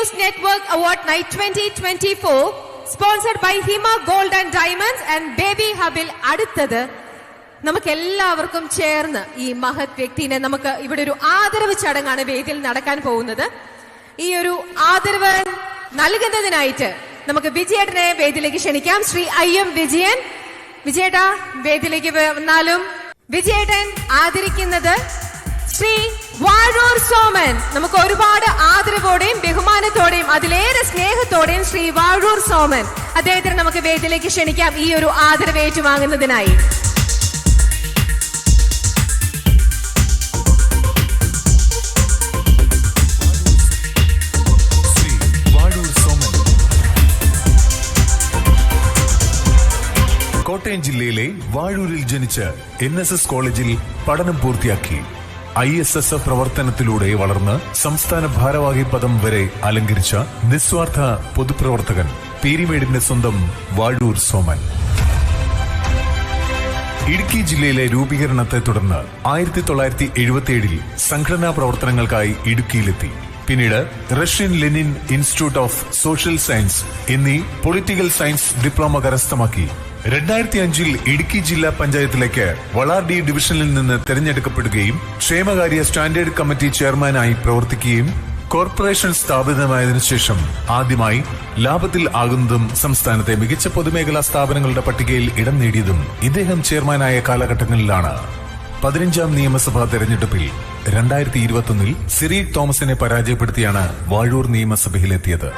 News Network Award Night 2024 sponsored by Hima Gold and Diamonds and Baby ഹബിൽ അടുത്തത് നമുക്ക് എല്ലാവർക്കും ചേർന്ന് ഈ മഹത് വ്യക്തിനെ നമുക്ക് ഇവിടെ ഒരു ആദരവ് ചടങ്ങാണ് വേദിയിൽ നടക്കാൻ പോകുന്നത്. ഈ ഒരു ആദരവ് നൽകുന്നതിനായിട്ട് നമുക്ക് വിജയേട്ടനെ വേദിയിലേക്ക് ക്ഷണിക്കാം. Shri I M Vijayan. വിജയേട്ട വേദിയിലേക്ക് വന്നാലും വിജയേട്ടൻ ആദരിക്കുന്നത് ശ്രീ വാഴൂർ സോമൻ. നമുക്ക് ഒരുപാട് ആദരവോടെയും ബഹുമാനത്തോടെയും അതിലേറെ സ്നേഹത്തോടെയും ശ്രീ വാഴൂർ സോമൻ അദ്ദേഹത്തിന് നമുക്ക് വേദിയിലേക്ക് ക്ഷണിക്കാം ഈ ഒരു ആദരവ് ഏറ്റുവാങ്ങുന്നതിനായി. കോട്ടയം ജില്ലയിലെ വാഴൂരിൽ ജനിച്ച് എൻ എസ് എസ് കോളേജിൽ പഠനം പൂർത്തിയാക്കി. ഐ എസ് എസ് എഫ് പ്രവർത്തനത്തിലൂടെ വളർന്ന് സംസ്ഥാന ഭാരവാഹി പദം വരെ അലങ്കരിച്ച നിസ്വാർത്ഥ പൊതുപ്രവർത്തകൻ പീരിമേടിന്റെ സ്വന്തം വാഴൂർ സോമൻ. ഇടുക്കി ജില്ലയിലെ രൂപീകരണത്തെ തുടർന്ന് ആയിരത്തി തൊള്ളായിരത്തി എഴുപത്തിയേഴിൽ സംഘടനാ പ്രവർത്തനങ്ങൾക്കായി ഇടുക്കിയിലെത്തി. പിന്നീട് Russian Lenin institute of social science എന്നീ പൊളിറ്റിക്കൽ സയൻസ് ഡിപ്ലോമ കരസ്ഥമാക്കി. രണ്ടായിരത്തി അഞ്ചിൽ ഇടുക്കി ജില്ലാ പഞ്ചായത്തിലേക്ക് വളാർഡി ഡിവിഷനിൽ നിന്ന് തെരഞ്ഞെടുക്കപ്പെടുകയും ക്ഷേമകാര്യ സ്റ്റാൻഡേർഡ് കമ്മിറ്റി ചെയർമാനായി പ്രവർത്തിക്കുകയും കോർപ്പറേഷൻ സ്ഥാപിതമായതിനു ശേഷം ആദ്യമായി ലാഭത്തിൽ ആകുന്നതും സംസ്ഥാനത്തെ മികച്ച പൊതുമേഖലാ സ്ഥാപനങ്ങളുടെ പട്ടികയിൽ ഇടം നേടിയതും ഇദ്ദേഹം ചെയർമാനായ കാലഘട്ടങ്ങളിലാണ്. പതിനഞ്ചാം നിയമസഭാ തെരഞ്ഞെടുപ്പിൽ രണ്ടായിരത്തി ഇരുപത്തൊന്നിൽ സിറി തോമസിനെ പരാജയപ്പെടുത്തിയാണ് വാഴൂർ നിയമസഭയിലെത്തിയത്.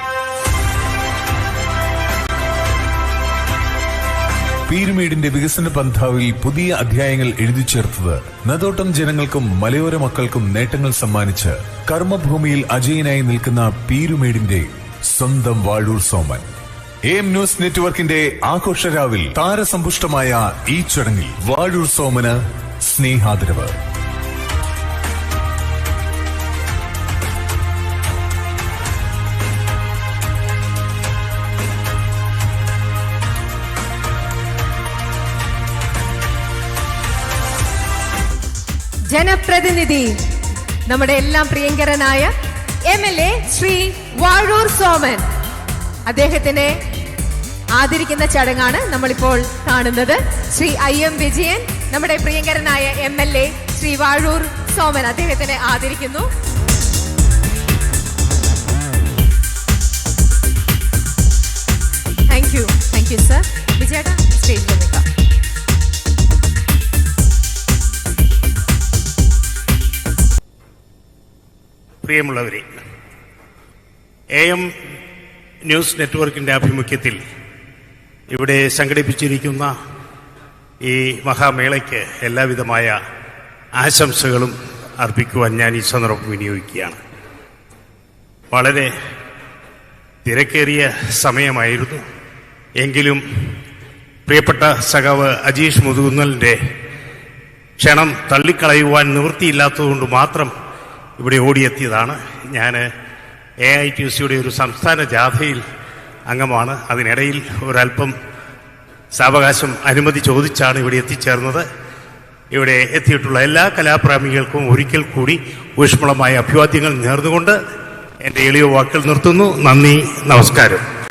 പീരുമേടിന്റെ വികസന പന്ഥാവിൽ പുതിയ അധ്യായങ്ങൾ എഴുതി ചേർത്തത് നദോട്ടം ജനങ്ങൾക്കും മലയോര മക്കൾക്കും നേട്ടങ്ങൾ സമ്മാനിച്ച് കർമ്മഭൂമിയിൽ അജയനായി നിൽക്കുന്ന പീരുമേടിന്റെ സ്വന്തം വാഴൂർ സോമൻ. എം ന്യൂസ് നെറ്റ്വർക്കിന്റെ ആഘോഷരാവിൽ താരസമ്പുഷ്ടമായ ഈ ചടങ്ങിൽ വാഴൂർ സോമന് സ്നേഹാദരവ്. ജനപ്രതിനിധി നമ്മുടെ എല്ലാം പ്രിയങ്കരനായ M L A Shri Vazhoor Soman. അദ്ദേഹത്തിനെ ആദരിക്കുന്ന ചടങ്ങാണ് നമ്മളിപ്പോൾ കാണുന്നത്. ശ്രീ ഐ എം വിജയൻ നമ്മുടെ പ്രിയങ്കരനായ M L A Shri Vazhoor Soman അദ്ദേഹത്തിനെ ആദരിക്കുന്നു. പ്രിയമുള്ളവരെ എ എം ന്യൂസ് നെറ്റ്വർക്കിന്റെ ആഭിമുഖ്യത്തിൽ ഇവിടെ സംഘടിപ്പിച്ചിരിക്കുന്ന ഈ മഹാമേളയ്ക്ക് എല്ലാവിധമായ ആശംസകളും അർപ്പിക്കുവാൻ ഞാൻ ഈ സന്ദർഭം വിനിയോഗിക്കുകയാണ്. വളരെ തിരക്കേറിയ സമയമായിരുന്നു. എങ്കിലും പ്രിയപ്പെട്ട സഖാവ് അജീഷ് മുതുകുന്നലിന്റെ ക്ഷണം തള്ളിക്കളയുവാൻ നിവൃത്തിയില്ലാത്തതുകൊണ്ട് മാത്രം ഇവിടെ ഓടിയെത്തിയതാണ്. ഞാൻ എ ഐ ടി സിയുടെ ഒരു സംസ്ഥാന ജാഥയിൽ അംഗമാണ്. അതിനിടയിൽ ഒരല്പം സാവകാശം അനുമതി ചോദിച്ചാണ് ഇവിടെ എത്തിച്ചേർന്നത്. ഇവിടെ എത്തിയിട്ടുള്ള എല്ലാ കലാപ്രേമികൾക്കും ഒരിക്കൽ കൂടി ഊഷ്മളമായ അഭിവാദ്യങ്ങൾ നേർന്നുകൊണ്ട് എന്റെ എളിയ വാക്കുകൾ നിർത്തുന്നു. നന്ദി നമസ്കാരം.